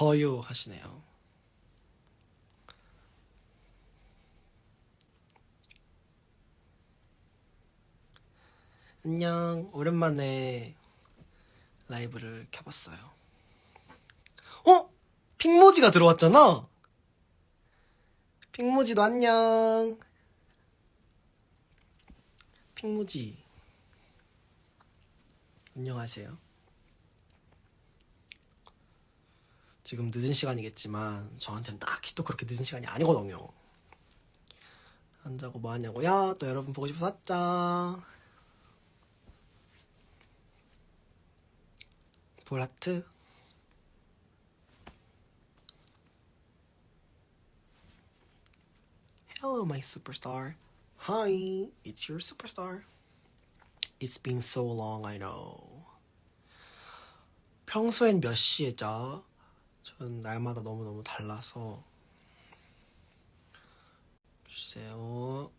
저요 하시네요. 안녕. 오랜만에 라이브를 켜봤어요. 어? 핑모지가 들어왔잖아? 핑모지도 안녕. 핑모지. 안녕하세요. 지금 늦은 시간이겠지만 저한테는 딱히 또 그렇게 늦은 시간이 아니거든요. 안 자고 뭐 하냐고요? 또 여러분 보고 싶어서 왔죠. 볼하트 Hello, my superstar. Hi, it's your superstar. It's been so long, I know. 평소엔 몇 시에 자? 전 날마다 너무너무 달라서. 글쎄요.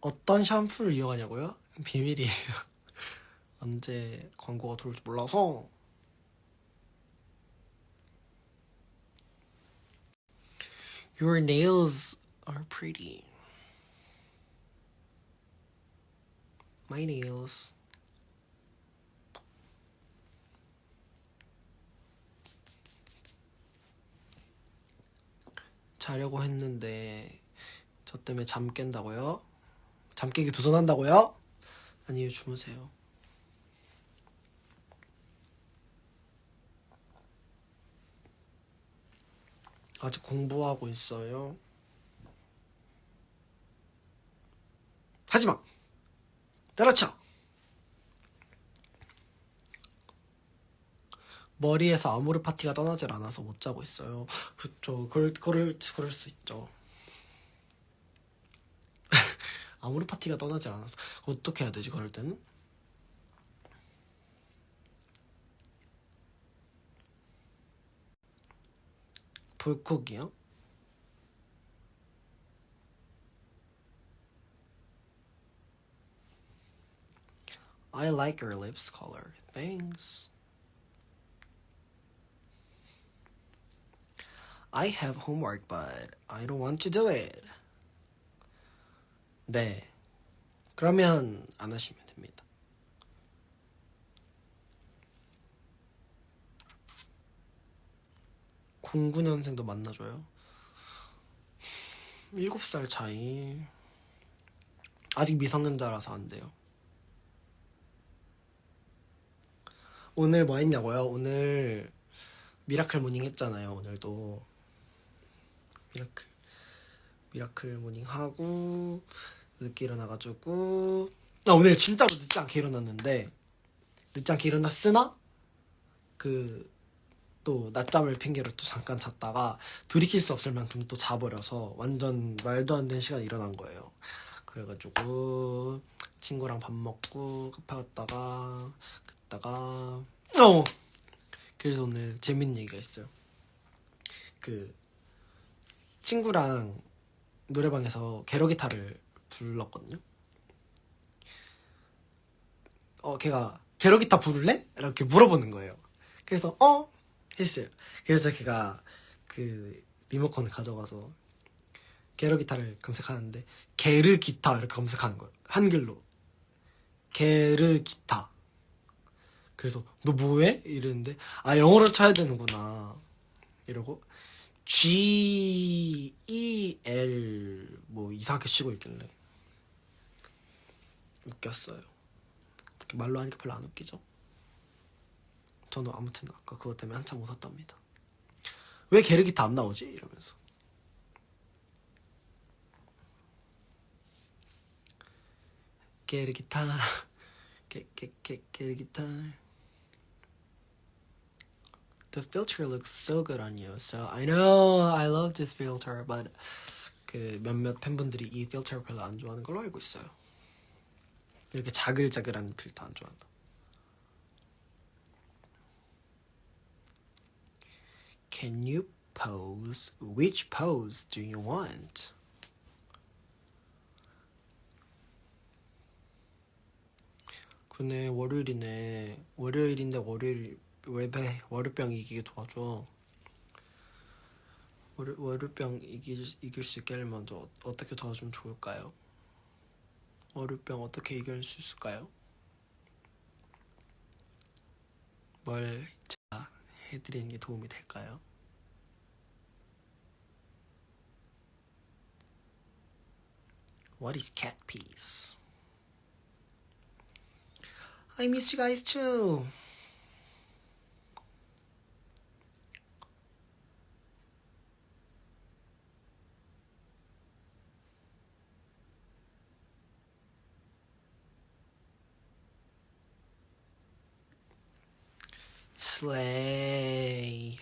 어떤 샴푸를 이용하냐고요? 비밀이에요. 언제 광고가 들어올지 몰라서. Your nails are pretty. My nails. 자려고 했는데 저 때문에 잠 깬다고요? 잠 깨기 도전한다고요? 아니요 주무세요. 아직 공부하고 있어요. 하지마! 때려쳐! 머리에서 아모르 파티가 떠나질 않아서 못 자고 있어요. 그쵸. 그럴, 그럴, 그럴 수 있죠. 아모르 파티가 떠나질 않아서. 어떻게 해야 되지, 그럴 때는? 볼콕이요? I like your lips color. Thanks. I have homework, but I don't want to do it. 네. 그러면 안 하시면 됩니다. 공구년생도 만나줘요. 7살 차이. 아직 미성년자라서 안 돼요. 오늘 뭐 했냐고요? 오늘 미라클 모닝 했잖아요. 오늘도 미라클 미라클 모닝 하고 늦게 일어나가지고 나 오늘 진짜로 늦지 않게 일어났는데 늦지 않게 일어났으나 그 또 낮잠을 핑계로 또 잠깐 잤다가 돌이킬 수 없을 만큼 또 자버려서 완전 말도 안 되는 시간에 일어난 거예요. 그래가지고 친구랑 밥 먹고 카페 갔다가 갔다가 어 그래서 오늘 재밌는 얘기가 있어요. 그 친구랑 노래방에서 게러 기타를 불렀거든요. 어, 걔가 게러 기타 부를래? 이렇게 물어보는 거예요. 그래서 어 했어요. 그래서 걔가 그 리모컨을 가져가서 게러 기타를 검색하는데 게르 기타 이렇게 검색하는 거예요. 한글로 게르 기타. 그래서 너 뭐해? 이랬는데 아 영어로 쳐야 되는구나. 이러고 G E L 뭐 이상하게 치고 있길래 웃겼어요. 말로 하니까 별로 안 웃기죠? 저는 아무튼 아까 그것 때문에 한참 웃었답니다. 왜 게르기타 안 나오지? 이러면서. 게르기타, 게 게 게 게르기타. The filter looks so good on you. So I know I love this filter, but 그 몇몇 팬분들이 이 필터 별로 안 좋아하는 걸로 알고 있어요. 이렇게 자글자글한 필터 안 좋아한다. Can you pose? Which pose do you want? 그네 월요일이네. 월요일인데 월요일 왜배 월요병 이기게 도와줘. 월요, 월요병 이길 이길 수 있게 하려면 또 어떻게 도와주면 좋을까요? 월요병 어떻게 이길 수 있을까요? 뭘 제가 해드리는 게 도움이 될까요? What is cat peas? I miss you guys too. Slay.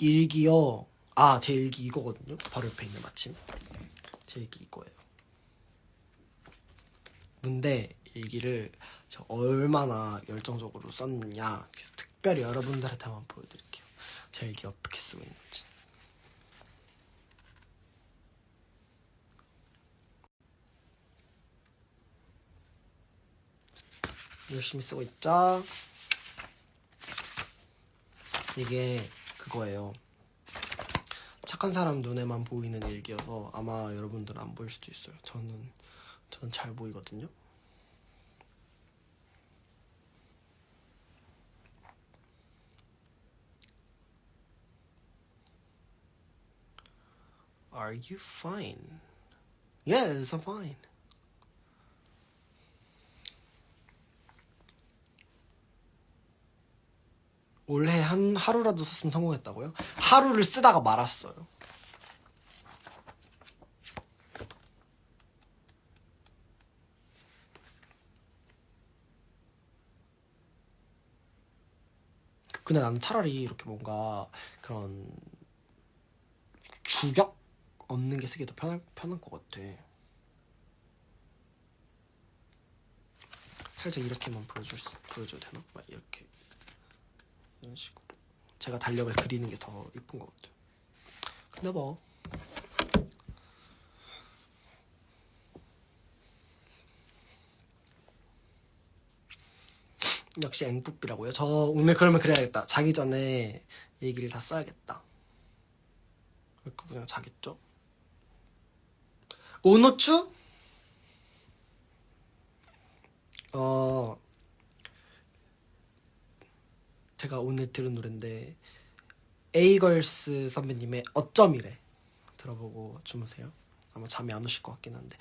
일기요. 아, 제 일기 이거거든요. 바로 옆에 있는 마침. 제 일기 이거예요. 근데 일기를 제가 얼마나 열정적으로 썼느냐. 그래서 특별히 여러분들한테만 보여드릴게요. 제 일기 어떻게 쓰고 있는지. 열심히 쓰고 있죠? 이게 그거예요. 착한 사람 눈에만 보이는 일기여서 아마 여러분들은 안 보일 수도 있어요. 저는 저는 잘 보이거든요. Are you fine? Yes, I'm fine. 올해 한 하루라도 썼으면 성공했다고요? 하루를 쓰다가 말았어요. 근데 나는 차라리 이렇게 뭔가 그런 주격 없는 게 쓰기 더 편할, 편한 것 같아. 살짝 이렇게만 보여줄 수, 보여줘도 되나? 막 이렇게. 이런 식으로 제가 달력을 그리는 게 더 이쁜 것 같아요. 근데 뭐 역시 앵뿌삐라고요. 저 오늘 그러면 그래야겠다. 자기 전에 얘기를 다 써야겠다. 이렇게 그냥 자겠죠? 오노추? 어 제가 오늘 들은 노래인데 에이걸스 선배님의 어쩜이래 들어보고 주무세요. 아마 잠이 안 오실 것 같긴 한데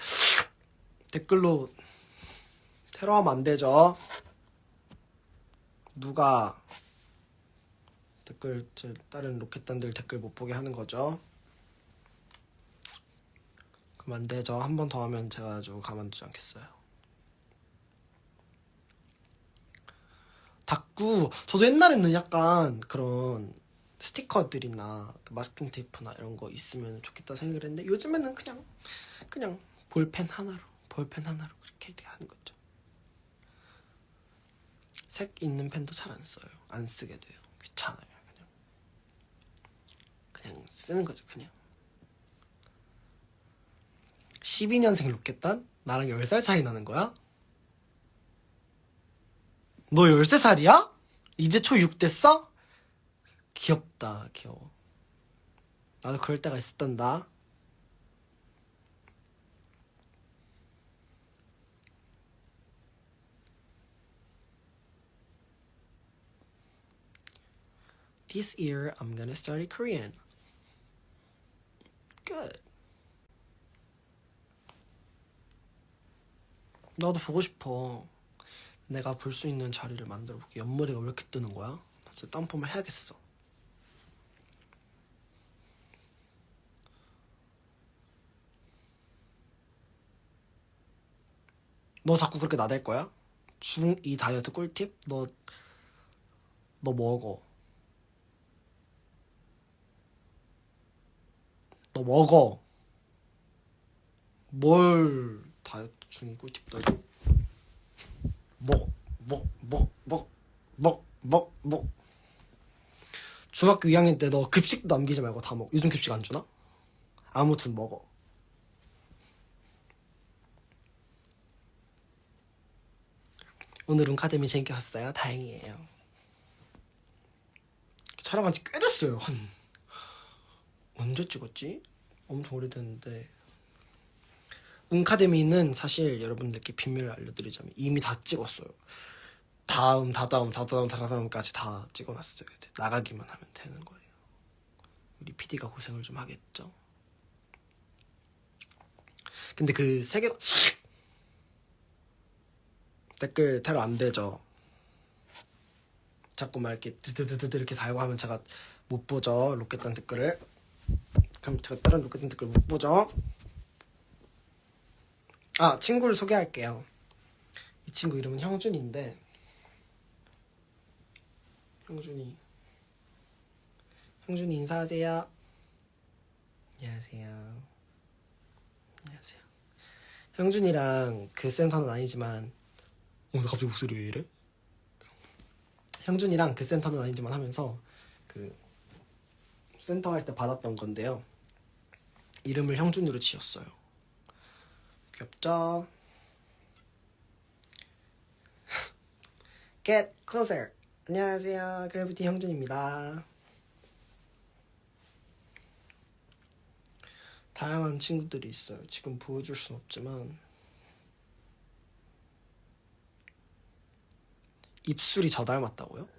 댓글로 테러하면 안 되죠. 누가 댓글 저 다른 로켓단들 댓글 못 보게 하는 거죠. 그럼 안 되죠. 한 번 더 하면 제가 아주 가만두지 않겠어요. 닦고 저도 옛날에는 약간 그런 스티커들이나 그 마스킹 테이프나 이런 거 있으면 좋겠다 생각을 했는데 요즘에는 그냥 그냥 볼펜 하나로 볼펜 하나로 그렇게 하는 거죠. 색 있는 펜도 잘 안 써요. 안 쓰게 돼요. 귀찮아요. 그냥 그냥 쓰는 거죠. 그냥 12년생 로켓단 나랑 10살 차이 나는 거야? 너 13살이야? 이제 초6 됐어? 귀엽다, 귀여워. 나도 그럴 때가 있었단다. This year, I'm gonna study Korean. Good. 나도 보고 싶어. 내가 볼 수 있는 자리를 만들어 볼게. 옆머리가 왜 이렇게 뜨는 거야? 진짜 땀폼을 해야겠어. 너 자꾸 그렇게 나댈 거야? 중2 다이어트 꿀팁? 너, 너 먹어. 너 먹어. 뭘 다이어트 중이 꿀팁 너 먹어, 먹어, 먹어, 먹어, 먹어, 먹어, 먹어. 중학교 2학년 때 너 급식도 남기지 말고 다 먹어. 요즘 급식 안 주나? 아무튼 먹어. 오늘은 카데미 봤어요. 다행이에요. 촬영한 지 꽤 됐어요. 한 언제 찍었지? 엄청 오래됐는데 은카데미는 사실 여러분들께 비밀을 알려드리자면 이미 다 찍었어요. 다음, 다다음, 다다음, 다다음까지 다 찍어놨어요. 나가기만 하면 되는 거예요. 우리 PD가 고생을 좀 하겠죠. 근데 그세개 댓글 테러 안 되죠. 자꾸 막 이렇게 드드드드 이렇게 달고 하면 제가 못 보죠. 로켓단 댓글을. 그럼 제가 다른 로켓단 댓글 못 보죠. 아 친구를 소개할게요. 이 친구 이름은 형준인데 형준이 형준이 인사하세요. 안녕하세요. 안녕하세요. 형준이랑 그 센터는 아니지만 어, 나 갑자기 목소리 왜 이래? 형준이랑 그 센터는 아니지만 하면서 그 센터 할 때 받았던 건데요. 이름을 형준이로 지었어요. 귀엽죠? Get closer. 안녕하세요. 그래비티 형준입니다. 다양한 친구들이 있어요. 지금 보여줄 순 없지만 입술이 저 닮았다고요?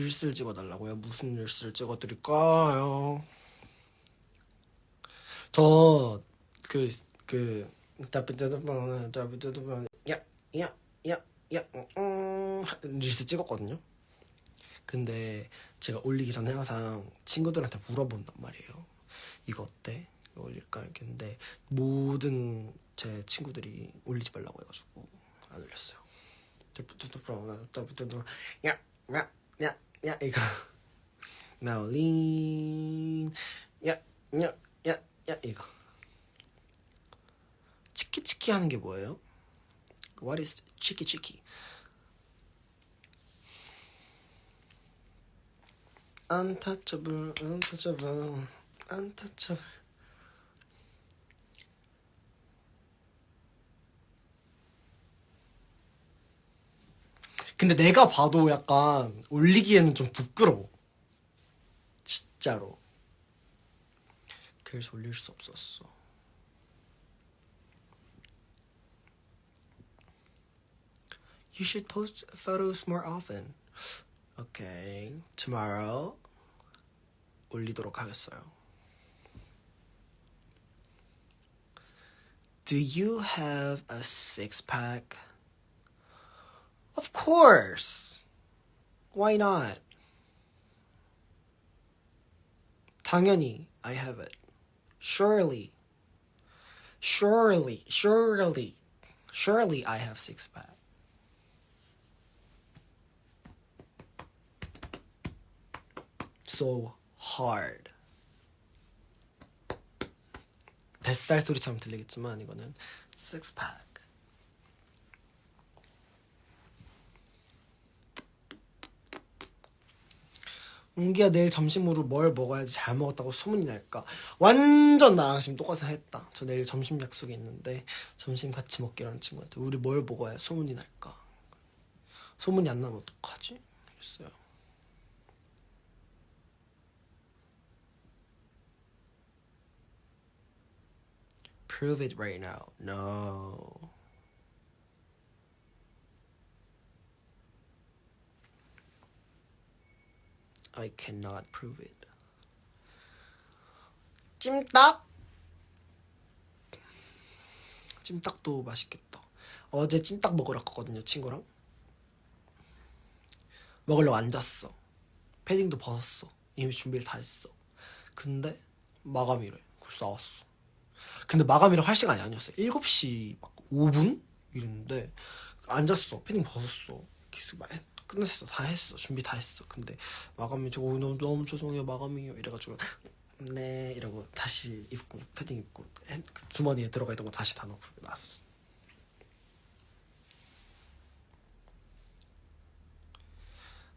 릴스를 찍어달라고요? 무슨 릴스를 찍어드릴까요? 저, 그, 그, 따뜻한, 따뜻한, 야, 야, 야, 야, 음, 릴스 찍었거든요? 근데 제가 올리기 전에 항상 친구들한테 물어본단 말이에요. 이거 어때? 이거 올릴까? 이렇게 했는데, 모든 제 친구들이 올리지 말라고 해가지고, 안 올렸어요. 야, 야, 야, 야, 이거. 나올린. 야, 야, 야, 야, 이거. 치키치키 하는 게 뭐예요? What is 치키치키? untouchable, untouchable, untouchable. 근데 내가 봐도 약간 올리기에는 좀 부끄러워. 진짜로. 그래서 올릴 수 없었어. You should post photos more often. Okay, tomorrow 올리도록 하겠어요. Do you have a six pack? Of course. Why not? 당연히 I have it. Surely. Surely, surely, surely I have six pack. So hard. 뱃살 소리처럼 들리겠지만 이거는 six pack. 은기야 내일 점심으로 뭘 먹어야지 잘 먹었다고 소문이 날까? 완전 나랑 지금 똑같이 했다. 저 내일 점심 약속이 있는데 점심 같이 먹기로 한 친구한테 우리 뭘 먹어야 소문이 날까? 소문이 안 나면 어떡하지? 했어요. Prove it right now. No. I cannot prove it. 찜닭? 찜닭도 맛있겠다. 어제 찜닭 먹으러 갔거든요, 친구랑. 먹으려고 앉았어. 패딩도 벗었어. 이미 준비를 다 했어. 근데 마감이래. 그래서 나왔어. 근데 마감이랑 할 시간이 아니었어. 7시 막 5분? 이랬는데 앉았어. 패딩 벗었어. 계속 막 했- 끝냈어. 다 했어. 준비 다 했어. 근데 마감이 저거 너무, 너무 죄송해요. 마감이요. 이래가지고 네 이러고 다시 입고 패딩 입고 핸- 그 주머니에 들어가 있던 거 다시 다 넣고 나왔어.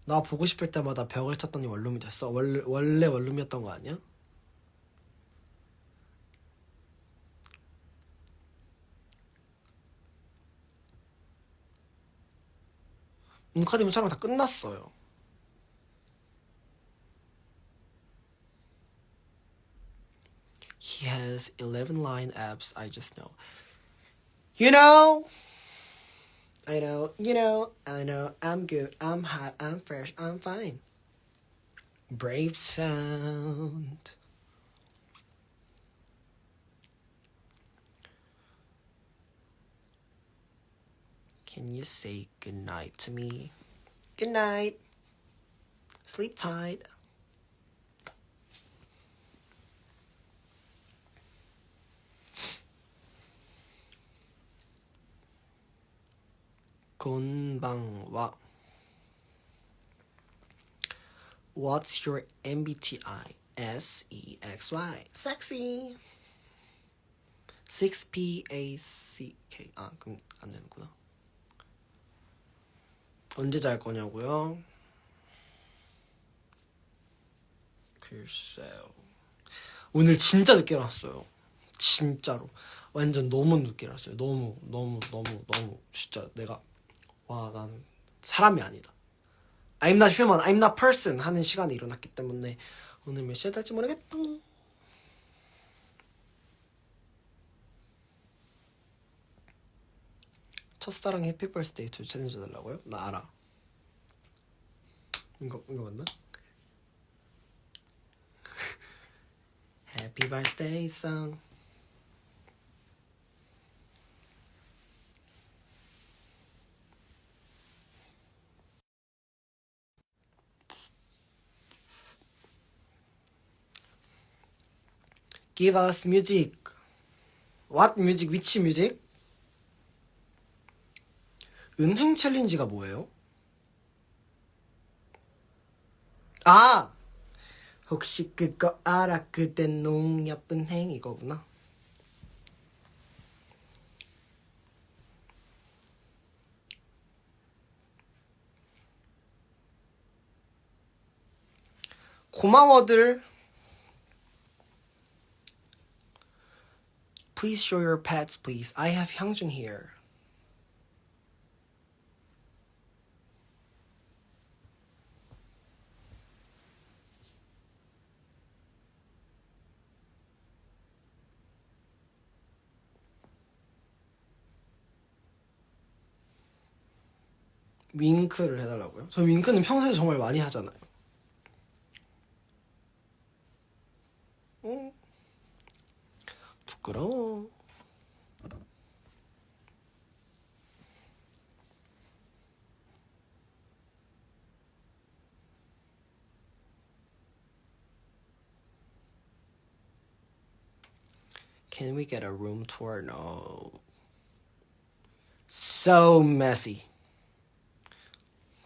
나 보고 싶을 때마다 벽을 쳤더니 원룸이 됐어. 원래 원래 원룸이었던 거 아니야? 문카디움 촬영 다 끝났어요. He has 11 line abs, I just know. You know, I know, you know, I know, I'm good, I'm hot, I'm fresh, I'm fine. Brave sound. Can you say goodnight to me? Good night. Sleep tight. 곤방와 What's your MBTI? S E X Y. Sexy. 6P A C K. 아, 그럼 안 되는구나. 언제 잘 거냐고요? 글쎄요. 오늘 진짜 늦게 일어났어요. 진짜로. 완전 너무 늦게 일어났어요. 너무 너무 너무 너무 진짜 내가 와난 사람이 아니다. I'm not human, I'm not person 하는 시간에 일어났기 때문에 오늘 몇 시에 될지 모르겠다. 첫사랑 해피 벌스데이 투 챌린지 달라고요? 나 알아. 이거 이거 맞나? 해피 벌스데이 송. Give us music. What music? Which music? 은행 챌린지가 뭐예요? 아! 혹시 그거 알아? 그대 농협 은행 이거구나. 고마워들. Please show your pets, please. I have Hyungjun here. 윙크를 해달라고요? 저 윙크는 평소에 정말 많이 하잖아요. 응? 부끄러워. Can we get a room tour? No. So messy.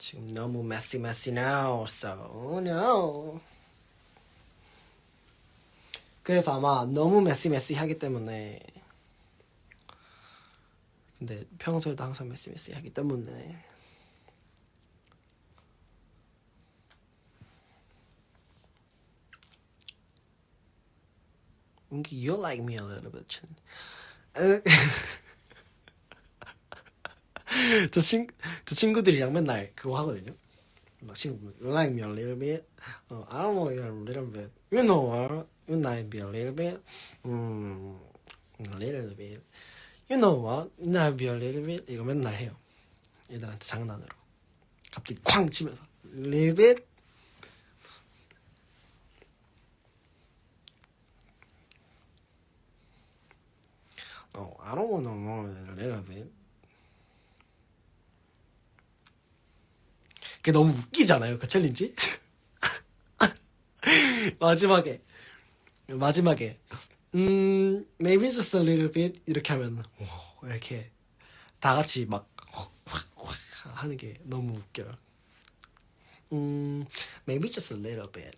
지금 너무 messy messy now. So no. 그래서 아마 너무 messy messy 하기 때문에 근데 평소에도 항상 messy messy 하기 때문에 you like me a little bit 친. 저, 친, 저 친구들이랑 맨날 그거 하거든요. 막 친구, you like me a little bit. 어, I know you a little bit. You know what? You like me a little bit. 음, a little bit. You know what? You like me a little bit. 이거 맨날 해요. 애들한테 장난으로. 갑자기 쾅 치면서. little bit. 어, I don't wanna know a little bit. 그게 너무 웃기잖아요, 그 챌린지? 마지막에, 마지막에, 음, maybe just a little bit, 이렇게 하면, 오, 이렇게, 다 같이 막, 확, 확, 확 하는 게 너무 웃겨요. 음, maybe just a little bit.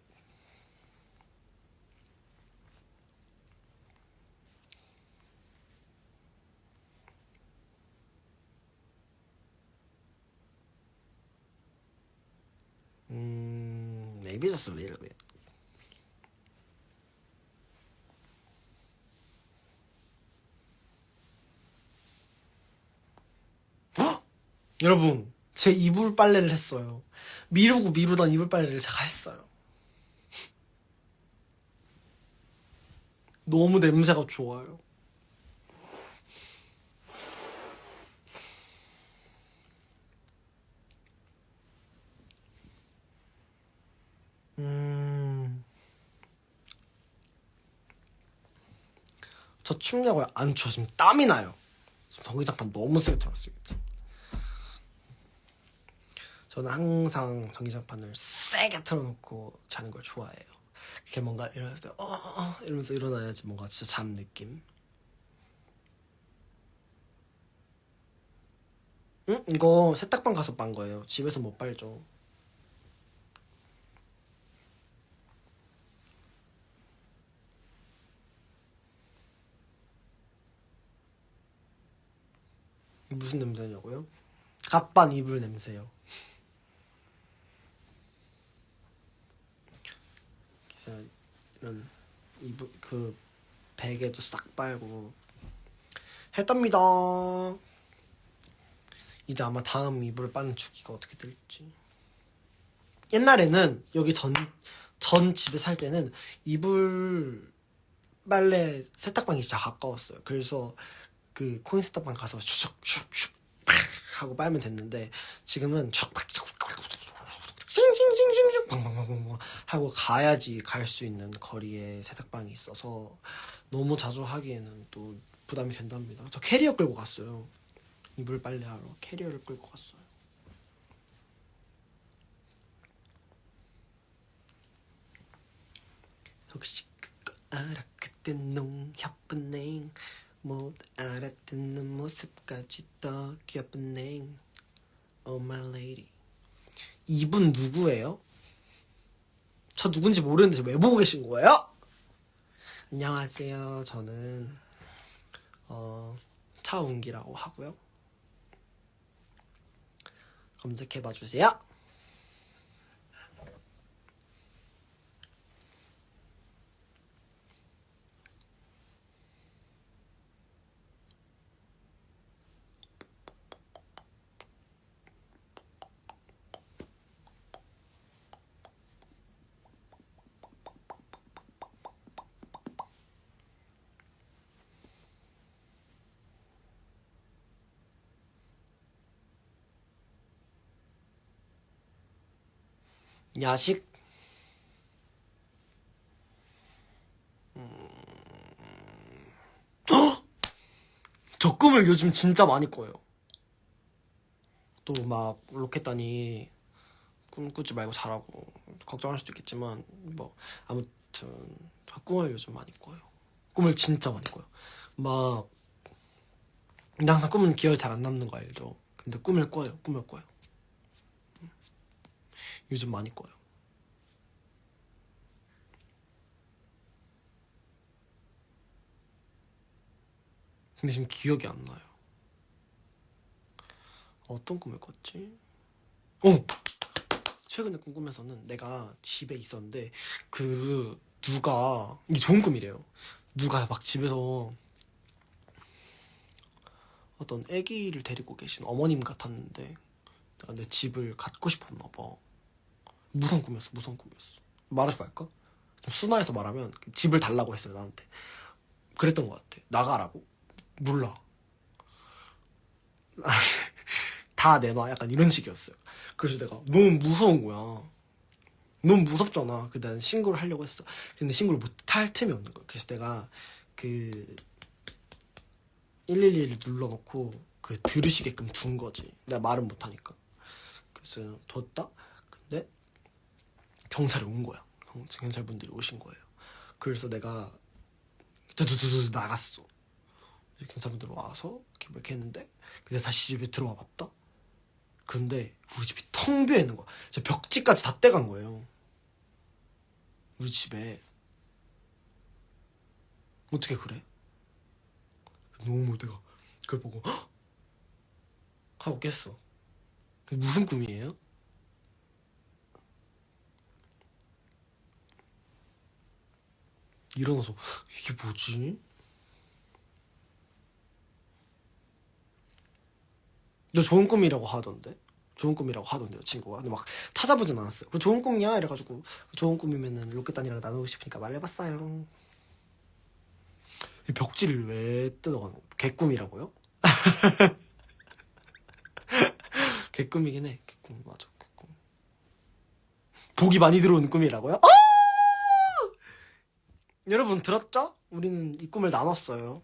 Maybe just a little bit. 헉! 여러분, 제 이불 빨래를 했어요. 미루고 미루던 이불 빨래를 제가 했어요. 너무 냄새가 좋아요. 음. 저 춥냐고요? 안 추워. 지금 땀이 나요. 지금 전기장판 너무 세게 틀었어요. 저는 항상 전기장판을 세게 틀어놓고 자는 걸 좋아해요. 이렇게 뭔가 일어날 때, 어, 어, 어, 이러면서 일어나야지 뭔가 진짜 잔 느낌. 응? 이거 세탁방 가서 빤 거예요. 집에서 못 빨죠. 무슨 냄새냐고요? 갓반 이불 냄새요. 제가 이런 이불 그 베개도 싹 빨고 했답니다. 이제 아마 다음 이불 빠는 주기가 어떻게 될지. 옛날에는 여기 전, 전 집에 살 때는 이불 빨래 세탁방이 진짜 가까웠어요. 그래서 그 코인 세탁방 가서 슉슉슉 하고 빨면 됐는데 지금은 싱싱싱싱싱 방방방방 하고 가야지 갈 수 있는 거리에 세탁방이 있어서 너무 자주 하기에는 또 부담이 된답니다. 저 캐리어 끌고 갔어요. 이불 빨래하러 캐리어를 끌고 갔어요. 혹시 그거 알아 그때 농협은행 못 알아듣는 모습까지 더 귀엽은행 Oh my lady. 이분 누구예요? 저 누군지 모르는데 왜 보고 계신 거예요? 안녕하세요. 저는 어, 차운기라고 하고요. 검색해 봐 주세요 야식 음. 헉! 저 꿈을 요즘 진짜 많이 꿔요. 또 막 로켓단이 꿈 꾸지 말고 자라고 걱정할 수도 있겠지만 뭐 아무튼 저 꿈을 요즘 많이 꿔요. 꿈을 진짜 많이 꿔요. 막 항상 꿈은 기억이 잘 안 남는 거 알죠? 근데 꿈을 꿔요. 꿈을 꿔요. 요즘 많이 꿔요. 근데 지금 기억이 안 나요. 어떤 꿈을 꿨지? 어! 최근에 궁금해서는 내가 집에 있었는데 그 누가 이게 좋은 꿈이래요. 누가 막 집에서 어떤 아기를 데리고 계신 어머님 같았는데 내 집을 갖고 싶었나 봐. 무서운 꿈이었어, 무서운 꿈이었어. 말하지 말까? 좀 순화해서 말하면 집을 달라고 했어요, 나한테. 그랬던 것 같아. 나가라고? 몰라. 다 내놔. 약간 이런 식이었어요. 그래서 내가 너무 무서운 거야. 너무 무섭잖아. 그래서 나는 신고를 하려고 했어. 근데 신고를 못할 틈이 없는 거야. 그래서 내가 그 112를 눌러놓고 그 들으시게끔 둔 거지. 내가 말은 못하니까. 그래서 뒀다? 근데 경찰이 온 거야. 경- 경찰분들이 오신 거예요. 그래서 내가 두두두두 나갔어. 경찰분들 와서 이렇게 뭐 했는데 근데 다시 집에 들어와 봤다. 근데 우리 집이 텅 비어 있는 거야. 진짜 벽지까지 다 떼간 거예요. 우리 집에 어떻게 그래? 너무 내가 그걸 보고 헉! 하고 깼어. 무슨 꿈이에요? 일어나서 이게 뭐지? 너 좋은 꿈이라고 하던데? 좋은 꿈이라고 하던데요 친구가 근데 막 찾아보진 않았어요 그 좋은 꿈이야 이래가지고 좋은 꿈이면은 로켓단이랑 나누고 싶으니까 말해봤어요 이 벽지를 왜 뜯어가는 거 개꿈이라고요? 개꿈이긴 해 개꿈 맞아 개꿈 복이 많이 들어오는 꿈이라고요? 아! 여러분 들었죠? 우리는 이 꿈을 나눴어요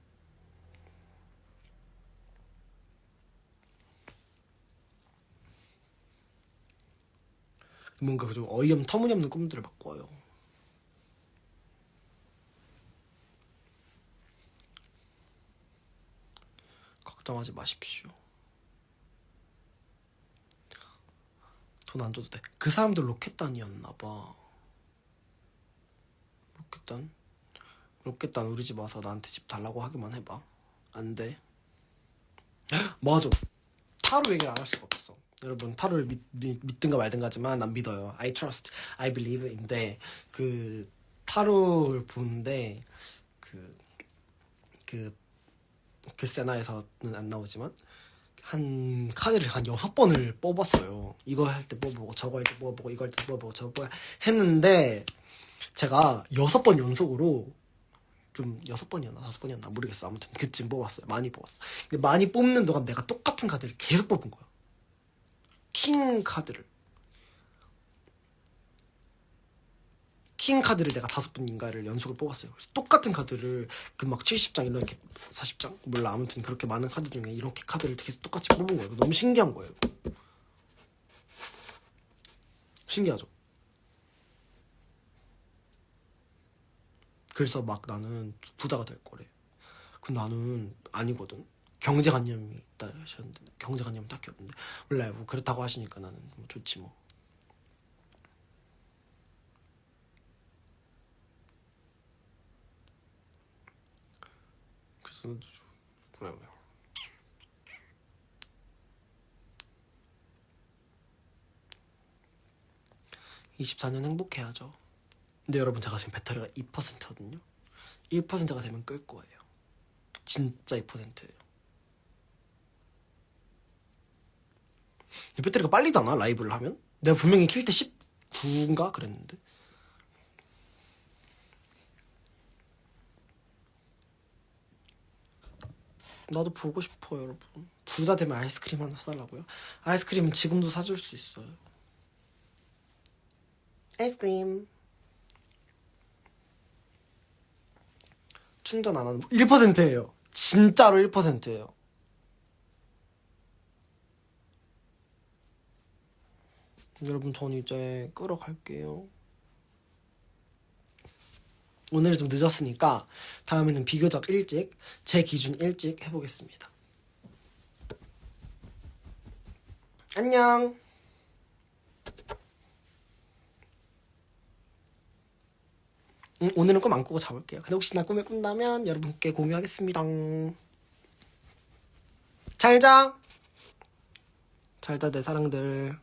뭔가 좀 어이없는 터무니없는 꿈들을 막 꿔요. 걱정하지 마십시오. 돈 안 줘도 돼. 그 사람들 로켓단이었나 봐. 로켓단? 로켓단 우리 집 와서 나한테 집 달라고 하기만 해봐. 안 돼. 맞아. 타로 얘기를 안 할 수가 없어. 여러분 타로를 믿, 믿, 믿든가 말든가지만 난 믿어요. I trust, I believe인데 그 타로를 보는데 그 그 그 세나에서는 안 나오지만 한 카드를 한 여섯 번을 뽑았어요. 이거 할 때 뽑아보고 저거 할 때 뽑아보고 이거 할 때 뽑아보고 저거 했는데 제가 여섯 번 연속으로 좀 여섯 번이었나 다섯 번이었나 모르겠어. 아무튼 그쯤 뽑았어요. 많이 뽑았어. 근데 많이 뽑는 동안 내가 똑같은 카드를 계속 뽑은 거야. 킹 카드를 킹 카드를 내가 다섯 번인가를 연속으로 뽑았어요. 그래서 똑같은 카드를 그 막 70장 이렇게 40장 몰라 아무튼 그렇게 많은 카드 중에 이렇게 카드를 계속 똑같이 뽑은 거예요. 너무 신기한 거예요. 신기하죠? 그래서 막 나는 부자가 될 거래. 근데 나는 아니거든. 경제관념이 있다 하셨는데 경제관념 딱히 없는데 몰라요. 뭐 그렇다고 하시니까 나는 뭐 좋지 뭐. 그래서 그래요. 24년 행복해야죠. 근데 여러분 제가 지금 배터리가 2%거든요. 1%가 되면 끌 거예요. 진짜 2%예요. 배터리가 빨리 다나 라이브를 하면? 내가 분명히 킬 때 19인가 그랬는데. 나도 보고 싶어요, 여러분. 부자 되면 아이스크림 하나 사달라고요? 아이스크림은 지금도 사줄 수 있어요. 아이스크림. 충전 안 하는 1%예요. 진짜로 1%예요. 여러분 전 이제 끄러 갈게요. 오늘은 좀 늦었으니까 다음에는 비교적 일찍 제 기준 일찍 해보겠습니다. 안녕. 음, 오늘은 꿈 안 꾸고 자볼게요. 근데 혹시나 꿈을 꾼다면 여러분께 공유하겠습니다. 잘 자. 잘 자, 내 사랑들.